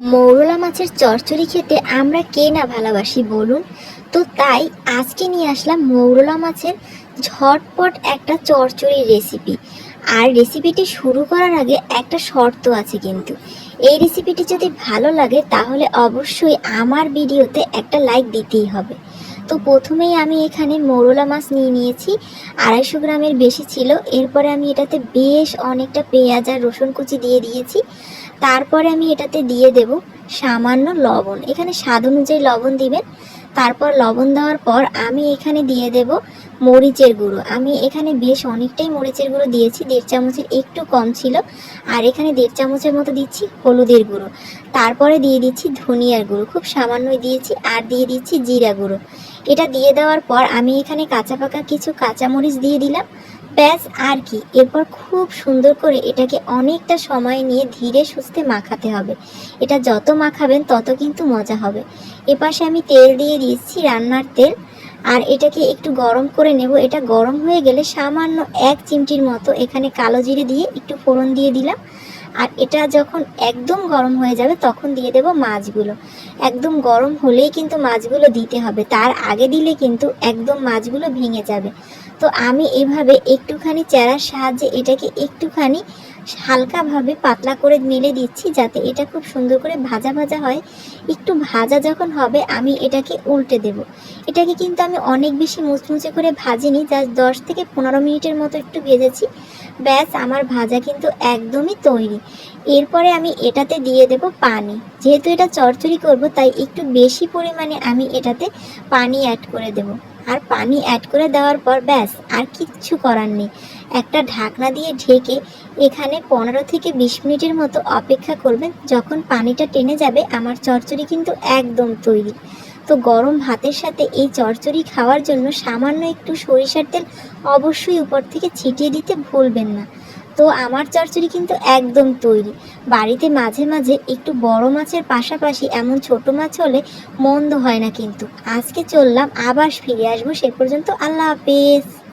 মৌরলা মাছের চচ্চড়ি খেতে আমরা কে না ভালোবাসি বলুন? তো তাই আজকে নিয়ে আসলাম মৌরলা মাছের ঝটপট একটা চচ্চড়ির রেসিপি আর রেসিপিটি শুরু করার আগে একটা শর্ত আছে কিন্তু। এই রেসিপিটি যদি ভালো লাগে তাহলে অবশ্যই আমার ভিডিওতে একটা লাইক দিতেই হবে। তো প্রথমেই আমি এখানে মোরলা মাছ নিয়ে নিয়েছি। আড়াইশো গ্রামের বেশি ছিল। এরপরে আমি এটাতে বেশ অনেকটা পেঁয়াজ আর রসুন কুচি দিয়ে দিয়েছি। তারপরে আমি এটাতে দিয়ে দেব সামান্য লবণ। এখানে স্বাদ অনুযায়ী লবণ দিবেন। তারপর লবণ দেওয়ার পর আমি এখানে দিয়ে দেব মরিচের গুঁড়ো। আমি এখানে বেশ অনেকটাই মরিচের গুঁড়ো দিয়েছি, দেড় চামচের একটু কম ছিল। আর এখানে দেড় চামচের মতো দিচ্ছি হলুদের গুঁড়ো। তারপরে দিয়ে দিচ্ছি ধনিয়ার গুঁড়ো। খুব সামান্যই দিয়েছি। আর দিয়ে দিচ্ছি জিরা গুঁড়ো। এটা দিয়ে দেওয়ার পর আমি এখানে কাঁচা পাকা কিছু কাঁচামরিচ দিয়ে দিলাম। ব্যাস, আর কি। এরপর খুব সুন্দর করে এটাকে অনেকটা সময় নিয়ে ধীরে সুস্থে মাখাতে হবে। এটা যত মাখাবেন তত কিন্তু মজা হবে। এপাশে আমি তেল দিয়ে দিচ্ছি রান্নার তেল। আর এটাকে একটু গরম করে নেব। এটা গরম হয়ে গেলে সামান্য এক চিমটির মতো এখানে কালো জিরে দিয়ে একটু ফোড়ন দিয়ে দিলাম। আর এটা যখন একদম গরম হয়ে যাবে, তখন দিয়ে দেব মাছগুলো। একদম গরম হলেই কিন্তু মাছগুলো দিতে হবে। তার আগে দিলে কিন্তু একদম মাছগুলো ভেঙে যাবে। তো আমি এভাবে একটুখানি চেরার সাহায্যে এটাকে একটুখানি হালকাভাবে পাতলা করে মেলে দিচ্ছি যাতে এটা খুব সুন্দর করে ভাজা ভাজা হয়। একটু ভাজা যখন হবে, আমি এটাকে উল্টে দেব। এটাকে কিন্তু আমি অনেক বেশি মুচমুচে করে ভাজিনি, জাস্ট দশ থেকে পনেরো মিনিটের মতো একটু ভেজেছি। ব্যাস, আমার ভাজা কিন্তু একদমই তৈরি। এরপরে আমি এটাতে দিয়ে দেব পানি। যেহেতু এটা চচ্চড়ি করব, তাই একটু বেশি পরিমাণে আমি এটাতে পানি অ্যাড করে দেব। আর পানি অ্যাড করে দেওয়ার পর ব্যাস, আর কিচ্ছু করার নেই। একটা ঢাকনা দিয়ে ঢেকে এখানে পনেরো থেকে বিশ মিনিটের মতো অপেক্ষা করবেন, যখন পানিটা টেনে যাবে, আমার চচ্চড়ি কিন্তু একদম তৈরি। তো গরম ভাতের সাথে এই চচ্চড়ি খাওয়ার জন্য সামান্য একটু সরিষার তেল অবশ্যই উপর থেকে ছিটিয়ে দিতে ভুলবেন না। তো আমার চচ্চড়ি কিন্তু একদম তৈরি। বাড়িতে মাঝে মাঝে একটু বড় মাছের পাশাপাশি এমন ছোট মাছ হলে মন্দ হয় না কিন্তু। আজকে চললাম, আবার ফিরে আসব। সে পর্যন্ত আল্লাহ হাফেজ।